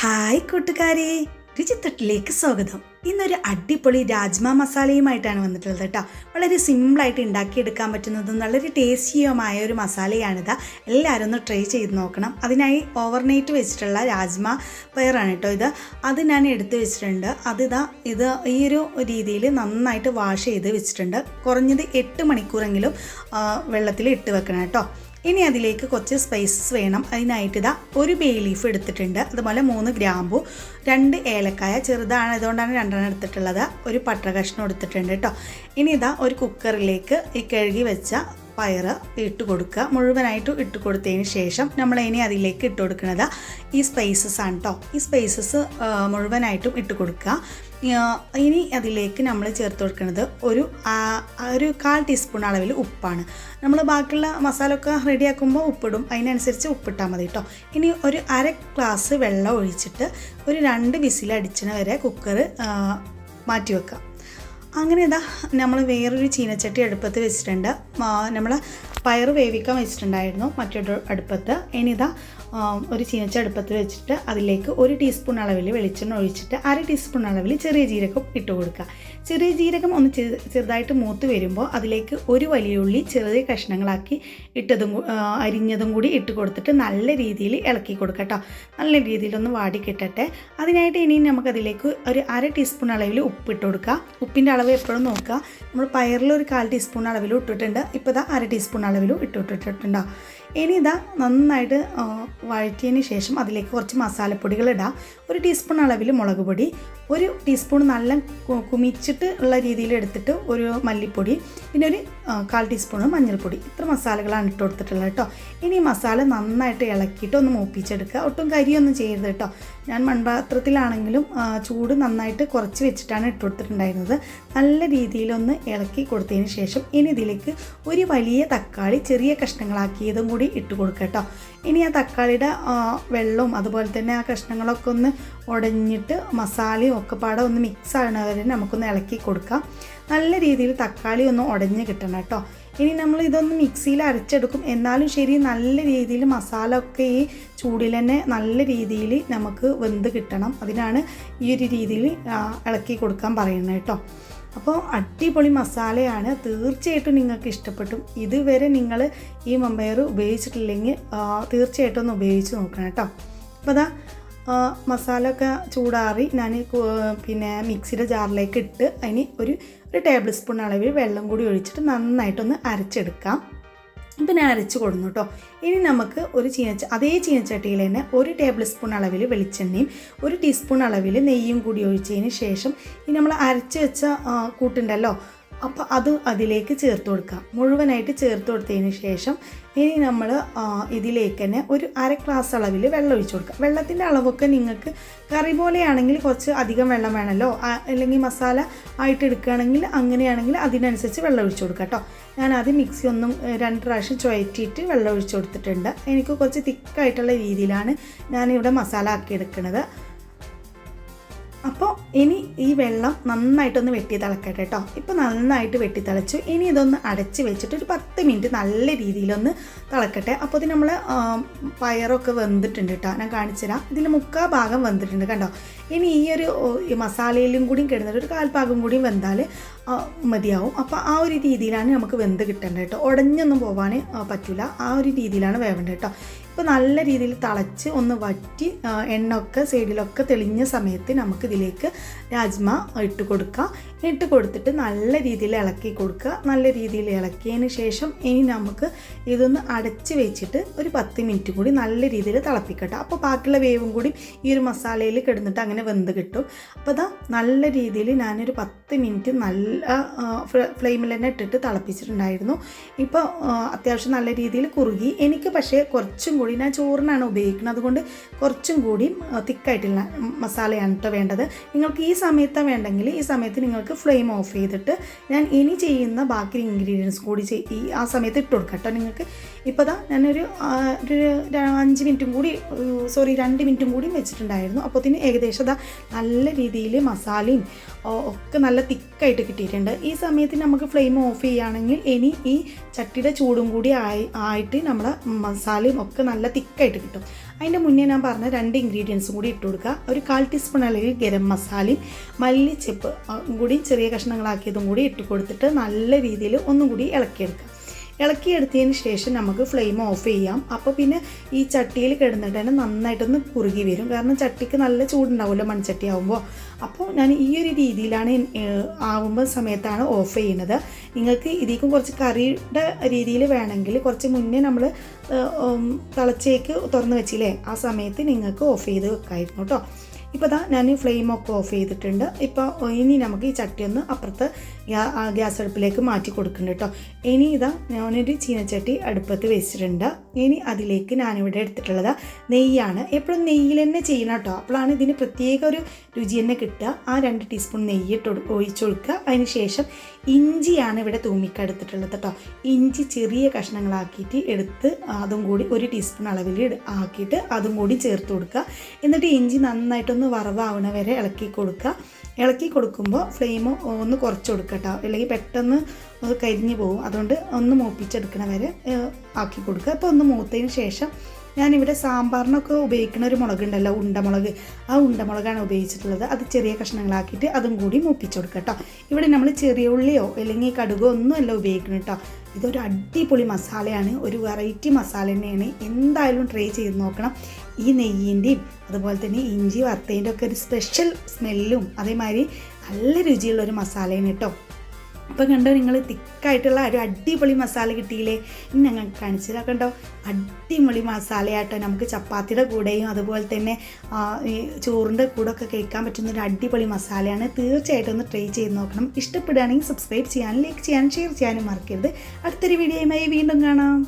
Hi കൂട്ടുകാരെ. രുചിത്തട്ടിലേക്ക് സ്വാഗതം. ഇന്നൊരു അടിപൊളി രാജ്മ മസാലയുമായിട്ടാണ് വന്നിട്ടുള്ളത് കേട്ടോ. വളരെ സിമ്പിളായിട്ട് ഉണ്ടാക്കിയെടുക്കാൻ പറ്റുന്നതും വളരെ ടേസ്റ്റിയുമായ ഒരു മസാലയാണിത്. എല്ലാവരും ഒന്ന് ട്രൈ ചെയ്ത് നോക്കണം. അതിനായി ഓവർനൈറ്റ് വെച്ചിട്ടുള്ള രാജ്മ പയറാണ് കേട്ടോ ഇത്. അത് ഞാൻ എടുത്ത് വെച്ചിട്ടുണ്ട്. അതിതാ ഇത് ഈ ഒരു രീതിയിൽ നന്നായിട്ട് വാഷ് ചെയ്ത് വെച്ചിട്ടുണ്ട്. കുറഞ്ഞത് എട്ട് മണിക്കൂറെങ്കിലും വെള്ളത്തിൽ ഇട്ട് വെക്കണം കേട്ടോ. ഇനി അതിലേക്ക് കുറച്ച് സ്പൈസസ് വേണം. അതിനായിട്ട് ഇതാ ഒരു ബേ ലീഫ് എടുത്തിട്ടുണ്ട്. അതുപോലെ മൂന്ന് ഗ്രാമ്പു രണ്ട് ഏലക്കായ ചെറുതാണ് അതുകൊണ്ടാണ് രണ്ടെണ്ണം എടുത്തിട്ടുള്ളത്. ഒരു പട്ട കഷ്ണം എടുത്തിട്ടുണ്ട് കേട്ടോ ഇനി ഇതാ ഒരു കുക്കറിലേക്ക് ഈ കഴുകി വെച്ച പയറ് ഇട്ട് കൊടുക്കുക. മുഴുവനായിട്ട് ഇട്ട് കൊടുത്തതിന് ശേഷം നമ്മൾ ഇനി അതിലേക്ക് ഇട്ട് കൊടുക്കുന്നത് ഈ സ്പൈസസ് ആണ് കേട്ടോ ഈ സ്പൈസസ് മുഴുവനായിട്ടും ഇട്ട് കൊടുക്കുക. ഇനി അതിലേക്ക് നമ്മൾ ചേർത്ത് കൊടുക്കുന്നത് ഒരു ഒരു കാൽ ടീസ്പൂൺ അളവിൽ ഉപ്പാണ്. നമ്മൾ ബാക്കിയുള്ള മസാല ഒക്കെ റെഡിയാക്കുമ്പോൾ ഉപ്പിടും. അതിനനുസരിച്ച് ഉപ്പിട്ടാൽ മതി കേട്ടോ ഇനി ഒരു അര ഗ്ലാസ് വെള്ളം ഒഴിച്ചിട്ട് ഒരു രണ്ട് വിസിൽ അടിച്ചിന് വരെ കുക്കർ മാറ്റി വെക്കാം അങ്ങനെ ഇതാ നമ്മൾ വേറൊരു ചീനച്ചട്ടി അടുപ്പത്ത് വെച്ചിട്ടുണ്ട്. നമ്മൾ പയർ വേവിക്കാൻ വെച്ചിട്ടുണ്ടായിരുന്നു മറ്റൊരു അടുപ്പത്ത്. ഇനി ഇതാ ഒരു ചീനച്ച അടുപ്പത്ത് വെച്ചിട്ട് അതിലേക്ക് ഒരു ടീസ്പൂൺ അളവിൽ വെളിച്ചെണ്ണ ഒഴിച്ചിട്ട് അര ടീസ്പൂൺ അളവിൽ ചെറിയ ജീരകം ഇട്ട് കൊടുക്കുക. ചെറിയ ജീരകം ഒന്ന് ചെറുതായിട്ട് മൂത്ത് വരുമ്പോൾ അതിലേക്ക് ഒരു വലിയ ഉള്ളി ചെറിയ കഷ്ണങ്ങളാക്കി ഇട്ടതും അരിഞ്ഞതും കൂടി ഇട്ട് കൊടുത്തിട്ട് നല്ല രീതിയിൽ ഇളക്കി കൊടുക്കുക കേട്ടോ നല്ല രീതിയിലൊന്ന് വാടി കിട്ടട്ടെ. അതിനായിട്ട് ഇനി നമുക്കതിലേക്ക് ഒരു അര ടീസ്പൂൺ അളവിൽ ഉപ്പ് ഇട്ട് കൊടുക്കുക. ഉപ്പിന്റെ അളവ് എപ്പോഴും നോക്കുക. നമ്മൾ പയറിൽ ഒരു കാൽ ടീസ്പൂൺ അളവിൽ ഇട്ടിട്ടുണ്ട്. ഇപ്പോൾ ഇതാ അര ടീസ്പൂൺ അളവിലും ഇട്ടിട്ടിട്ടുണ്ടോ ഇനി ഇതാ നന്നായിട്ട് വഴറ്റിയതിന് ശേഷം അതിലേക്ക് കുറച്ച് മസാലപ്പൊടികൾ ഇടാം. ഒരു ടീസ്പൂൺ അളവിൽ മുളക് പൊടി ഒരു ടീസ്പൂൺ നല്ല കുമിച്ചിട്ട് ഉള്ള രീതിയിൽ എടുത്തിട്ട് ഒരു മല്ലിപ്പൊടി പിന്നെ ഒരു കാൽ ടീസ്പൂൺ മഞ്ഞൾപ്പൊടി. ഇത്ര മസാലകളാണ് ഇട്ട് കൊടുത്തിട്ടുള്ളത് കേട്ടോ. ഇനി മസാല നന്നായിട്ട് ഇളക്കിയിട്ട് ഒന്ന് മൂപ്പിച്ചെടുക്കുക. ഒട്ടും കരിയൊന്നും ചെയ്യരുത് കേട്ടോ. ഞാൻ മൺപാത്രത്തിലാണെങ്കിലും ചൂട് നന്നായിട്ട് കുറച്ച് വെച്ചിട്ടാണ് ഇട്ട് കൊടുത്തിട്ടുണ്ടായിരുന്നത്. നല്ല രീതിയിലൊന്ന് ഇളക്കി കൊടുത്തതിന് ശേഷം ഇനി ഇതിലേക്ക് ഒരു വലിയ തക്കാളി ചെറിയ കഷ്ണങ്ങളാക്കിയതും ഇട്ട് കൊടുക്കുക കേട്ടോ. ഇനി ആ തക്കാളിയുടെ വെള്ളവും അതുപോലെ തന്നെ ആ കഷ്ണങ്ങളൊക്കെ ഒന്ന് ഉടഞ്ഞിട്ട് മസാലയും ഒക്കെ പാടെ ഒന്ന് മിക്സ് ആകണ വരെ നമുക്കൊന്ന് ഇളക്കി കൊടുക്കാം. നല്ല രീതിയിൽ തക്കാളി ഒന്ന് ഉടഞ്ഞ് കിട്ടണം കേട്ടോ. ഇനി നമ്മൾ ഇതൊന്ന് മിക്സിയിൽ അരച്ചെടുക്കും. എന്നാലും ശരി നല്ല രീതിയിൽ മസാല ഒക്കെ ഈ ചൂടിൽ തന്നെ നല്ല രീതിയിൽ നമുക്ക് വെന്ത് കിട്ടണം. അതിനാണ് ഈ ഒരു രീതിയിൽ ഇളക്കി കൊടുക്കാൻ പറയുന്നത് കേട്ടോ. അപ്പോൾ അടിപൊളി മസാലയാണ്. തീർച്ചയായിട്ടും നിങ്ങൾക്ക് ഇഷ്ടപ്പെട്ടും ഇതുവരെ നിങ്ങൾ ഈ മമ്പയർ ഉപയോഗിച്ചിട്ടില്ലെങ്കിൽ തീർച്ചയായിട്ടും ഒന്ന് ഉപയോഗിച്ച് നോക്കണം കേട്ടോ. അപ്പോൾ അതാ മസാല ഒക്കെ ചൂടാറി ഞാൻ പിന്നെ മിക്സിയുടെ ജാറിലേക്ക് ഇട്ട് അതിന് ഒരു ഒരു ടേബിൾ സ്പൂൺ അളവിൽ വെള്ളം കൂടി ഒഴിച്ചിട്ട് നന്നായിട്ടൊന്ന് അരച്ചെടുക്കാം. ഇപ്പം ഞാൻ അരച്ച് കൊടുന്നു കേട്ടോ ഇനി നമുക്ക് ഒരു ചീനച്ച അതേ ചീനച്ചട്ടിയിൽ തന്നെ ഒരു ടേബിൾ സ്പൂൺ അളവിൽ വെളിച്ചെണ്ണയും ഒരു ടീസ്പൂൺ അളവിൽ നെയ്യും കൂടി ഒഴിച്ചതിന് ശേഷം ഇനി നമ്മൾ അരച്ച് വെച്ച കൂട്ടുണ്ടല്ലോ അപ്പോൾ അത് അതിലേക്ക് ചേർത്ത് കൊടുക്കുക മുഴുവനായിട്ട് ചേർത്ത് കൊടുത്തതിന് ശേഷം ഇനി നമ്മൾ ഇതിലേക്ക് തന്നെ ഒരു അര ഗ്ലാസ് അളവിൽ വെള്ളം ഒഴിച്ചു കൊടുക്കുക വെള്ളത്തിന്റെ അളവൊക്കെ നിങ്ങൾക്ക് കറി പോലെയാണെങ്കിൽ കുറച്ച് അധികം വെള്ളം വേണമല്ലോ അല്ലെങ്കിൽ മസാല ആയിട്ട് എടുക്കുകയാണെങ്കിൽ അങ്ങനെയാണെങ്കിൽ അതിനനുസരിച്ച് വെള്ളം ഒഴിച്ചു കൊടുക്കുക കേട്ടോ ഞാൻ ആദ്യം മിക്സി ഒന്നും രണ്ട് പ്രാവശ്യം ചുഴറ്റിയിട്ട് വെള്ളം ഒഴിച്ചു കൊടുത്തിട്ടുണ്ട്. എനിക്ക് കുറച്ച് തിക്കായിട്ടുള്ള രീതിയിലാണ് ഞാനിവിടെ മസാല ആക്കി എടുക്കുന്നത് അപ്പോൾ ഇനി ഈ വെള്ളം നന്നായിട്ടൊന്ന് വെട്ടി തിളക്കട്ടെ കേട്ടോ ഇപ്പോൾ നന്നായിട്ട് വെട്ടി തിളച്ചു. ഇനി ഇതൊന്ന് അടച്ച് വെച്ചിട്ട് ഒരു പത്ത് മിനിറ്റ് നല്ല രീതിയിലൊന്ന് തിളക്കട്ടെ. അപ്പോൾ ഇത് നമ്മൾ പയറൊക്കെ വെന്തിട്ടുണ്ട് കേട്ടോ ഞാൻ കാണിച്ചുതരാം ഇതിൽ മുക്കാ ഭാഗം വെന്തിട്ടുണ്ട് കണ്ടോ? ഇനി ഈ ഒരു മസാലയിലും കൂടിയും കിടന്നിട്ട് ഒരു കാൽഭാഗം കൂടിയും വെന്താൽ മതിയാവും. അപ്പോൾ ആ ഒരു രീതിയിലാണ് നമുക്ക് വെന്ത് കിട്ടേണ്ടത് കേട്ടോ. ഉടഞ്ഞൊന്നും പോവാൻ പറ്റില്ല ആ ഒരു രീതിയിലാണ് വേവേണ്ടത് കേട്ടോ. ഇപ്പോൾ നല്ല രീതിയിൽ തിളച്ച് ഒന്ന് വറ്റി എണ്ണൊക്കെ സൈഡിലൊക്കെ തെളിഞ്ഞ സമയത്ത് നമുക്ക് ഇതിലേക്ക് രാജ്മ ഇട്ട് കൊടുക്കുക ഇട്ട് കൊടുത്തിട്ട് നല്ല രീതിയിൽ ഇളക്കി കൊടുക്കുക. നല്ല രീതിയിൽ ഇളക്കിയതിന് ശേഷം ഇനി നമുക്ക് ഇതൊന്ന് അടച്ച് വെച്ചിട്ട് ഒരു പത്ത് മിനിറ്റ് കൂടി നല്ല രീതിയിൽ തിളപ്പിക്കട്ടെ. അപ്പോൾ ബാക്കിയുള്ള വേവും കൂടി ഈ ഒരു മസാലയിൽ കിടന്നിട്ട് അങ്ങനെ വെന്ത് കിട്ടും. അപ്പോൾ അതാ നല്ല രീതിയിൽ ഞാനൊരു പത്ത് മിനിറ്റ് നല്ല ഫ്ലെയിമിൽ തന്നെ ഇട്ടിട്ട് തിളപ്പിച്ചിട്ടുണ്ടായിരുന്നു. ഇപ്പോൾ അത്യാവശ്യം നല്ല രീതിയിൽ കുറുകി. എനിക്ക് പക്ഷേ കുറച്ചും കൂടി ഞാൻ ചോറിനാണ് ഉപയോഗിക്കുന്നത്. അതുകൊണ്ട് കുറച്ചും കൂടി തിക്കായിട്ടുള്ള മസാലയാണ് കേട്ടോ വേണ്ടത്. നിങ്ങൾക്ക് ഈ സമയത്താണ് വേണ്ടെങ്കിൽ ഈ സമയത്ത് നിങ്ങൾക്ക് ഫ്ലെയിം ഓഫ് ചെയ്തിട്ട് ഞാൻ ഇനി ചെയ്യുന്ന ബാക്കി ഇൻഗ്രീഡിയൻസ് കൂടി ഈ ആ സമയത്ത് ഇട്ട് കൊടുക്കാം കേട്ടോ നിങ്ങൾക്ക് ഇപ്പോൾ ദാ ഞാനൊരു ഒരു അഞ്ച് മിനിറ്റും കൂടി സോറി രണ്ട് മിനിറ്റും കൂടി വെച്ചിട്ടുണ്ടായിരുന്നു. അപ്പോൾ തന്നെ ഏകദേശം ദാ നല്ല രീതിയിൽ മസാലയും ഒക്കെ നല്ല തിക്കായിട്ട് കിട്ടിയിട്ടുണ്ട് ഈ സമയത്ത് നമുക്ക് ഫ്ലെയിം ഓഫ് ചെയ്യുകയാണെങ്കിൽ ഇനി ഈ ചട്ടിയുടെ ചൂടും കൂടി ആയി ആയിട്ട് നമ്മുടെ മസാലയും ഒക്കെ നല്ല തിക്കായിട്ട് കിട്ടും. അതിന്റെ മുന്നേ ഞാൻ പറഞ്ഞ രണ്ട് ഇൻഗ്രീഡിയൻസും കൂടി ഇട്ട് കൊടുക്കുക. ഒരു കാൽ ടീസ്പൂൺ അല്ലെങ്കിൽ ഗരം മസാലയും മല്ലിച്ചെപ്പ് കൂടി ചെറിയ കഷ്ണങ്ങളാക്കിയതും കൂടി ഇട്ട് കൊടുത്തിട്ട് നല്ല രീതിയിൽ ഒന്നും കൂടി ഇളക്കിയെടുക്കുക. ഇളക്കിയെടുത്തതിന് ശേഷം നമുക്ക് ഫ്ലെയിം ഓഫ് ചെയ്യാം. അപ്പോൾ പിന്നെ ഈ ചട്ടിയിൽ കിടന്നിട്ട് തന്നെ നന്നായിട്ടൊന്ന് കുറുകി വരും. കാരണം ചട്ടിക്ക് നല്ല ചൂടുണ്ടാവുമല്ലോ മൺചട്ടി ആവുമ്പോൾ അപ്പോൾ ഞാൻ ഈ ഒരു രീതിയിലാണ് ആവുമ്പോൾ സമയത്താണ് ഓഫ് ചെയ്യുന്നത്. നിങ്ങൾക്ക് ഇതിലേക്കും കുറച്ച് കറിയുടെ രീതിയിൽ വേണമെങ്കിൽ കുറച്ച് മുന്നേ നമ്മൾ തിളച്ചേക്ക് തുറന്ന് വെച്ചില്ലേ ആ സമയത്ത് നിങ്ങൾക്ക് ഓഫ് ചെയ്ത് വെക്കായിരുന്നു കേട്ടോ. ഇപ്പോൾ ദാ ഞാൻ ഫ്ലെയിമൊക്കെ ഓഫ് ചെയ്തിട്ടുണ്ട്. ഇപ്പോൾ ഇനി നമുക്ക് ഈ ചട്ടി ഒന്ന് അപ്പുറത്ത് ഗ്യാസ് അടുപ്പിലേക്ക് മാറ്റി കൊടുക്കുന്നുണ്ട് കേട്ടോ ഇനി ഇതാ ഞാനൊരു ചീനച്ചട്ടി അടുപ്പത്ത് വെച്ചിട്ടുണ്ട്. ഇനി അതിലേക്ക് ഞാനിവിടെ എടുത്തിട്ടുള്ളത് നെയ്യാണ്. എപ്പോഴും നെയ്യിൽ തന്നെ ചെയ്യണം കേട്ടോ അപ്പോഴാണ് ഇതിന് പ്രത്യേക ഒരു രുചി തന്നെ കിട്ടുക. ആ രണ്ട് ടീസ്പൂൺ നെയ്യ് ഇട്ട് ഒഴിച്ചു കൊടുക്കുക. അതിന് ശേഷം ഇഞ്ചിയാണ് ഇവിടെ തൂമിക്കെടുത്തിട്ടുള്ളത് കേട്ടോ ഇഞ്ചി ചെറിയ കഷ്ണങ്ങളാക്കിയിട്ട് എടുത്ത് അതും കൂടി ഒരു ടീസ്പൂൺ അളവിൽ ആക്കിയിട്ട് അതും കൂടി ചേർത്ത് കൊടുക്കുക. എന്നിട്ട് ഇഞ്ചി നന്നായിട്ടൊന്ന് വറവാവണ വരെ ഇളക്കി കൊടുക്കുക. ഇളക്കി കൊടുക്കുമ്പോൾ ഫ്ലെയിം ഒന്ന് കുറച്ച് കൊടുക്കുക കേട്ടോ. അല്ലെങ്കിൽ പെട്ടെന്ന് കരിഞ്ഞു പോകും. അതുകൊണ്ട് ഒന്ന് മൂപ്പിച്ചെടുക്കണ വരെ ആക്കി കൊടുക്കുക. അപ്പോൾ ഒന്ന് മൂത്തതിന് ശേഷം ഞാനിവിടെ സാമ്പാറിനൊക്കെ ഉപയോഗിക്കുന്ന ഒരു മുളകുണ്ടല്ലോ ഉണ്ടമുളക്. ആ ഉണ്ടമുളകാണ് ഉപയോഗിച്ചിട്ടുള്ളത്. അത് ചെറിയ കഷ്ണങ്ങളാക്കിയിട്ട് അതും കൂടി മൂപ്പിച്ചു കൊടുക്കുക കേട്ടോ. ഇവിടെ നമ്മൾ ചെറിയ ഉള്ളിയോ അല്ലെങ്കിൽ കടുകോ ഒന്നുമല്ല ഉപയോഗിക്കുന്നത് കേട്ടോ. ഇതൊരു അടിപൊളി മസാലയാണ്. ഒരു വെറൈറ്റി മസാല തന്നെയാണ്. എന്തായാലും ട്രൈ ചെയ്ത് നോക്കണം. ഈ നെയ്യിന്റെയും അതുപോലെ തന്നെ ഇഞ്ചി വറുത്തതിന്റെ ഒക്കെ ഒരു സ്പെഷ്യൽ സ്മെല്ലും അതേമാതിരി നല്ല രുചിയുള്ള ഒരു മസാലയാണ് കേട്ടോ. അപ്പോൾ കണ്ടോ നിങ്ങൾ തിക്കായിട്ടുള്ള ഒരു അടിപൊളി മസാല കിട്ടിയില്ലേ? ഇനി ഞങ്ങൾ കാണിച്ചത് കണ്ടോ? അടിപൊളി മസാലയാട്ടോ നമുക്ക് ചപ്പാത്തിയുടെ കൂടെയും അതുപോലെ തന്നെ ഈ ചോറിന്റെ കൂടെ ഒക്കെ കഴിക്കാൻ പറ്റുന്ന ഒരു അടിപൊളി മസാലയാണ്. തീർച്ചയായിട്ടും ഒന്ന് ട്രൈ ചെയ്ത് നോക്കണം. ഇഷ്ടപ്പെടുകയാണെങ്കിൽ സബ്സ്ക്രൈബ് ചെയ്യാനും ലൈക്ക് ചെയ്യാനും ഷെയർ ചെയ്യാനും മറക്കരുത്. അടുത്തൊരു വീഡിയോയുമായി വീണ്ടും കാണാം.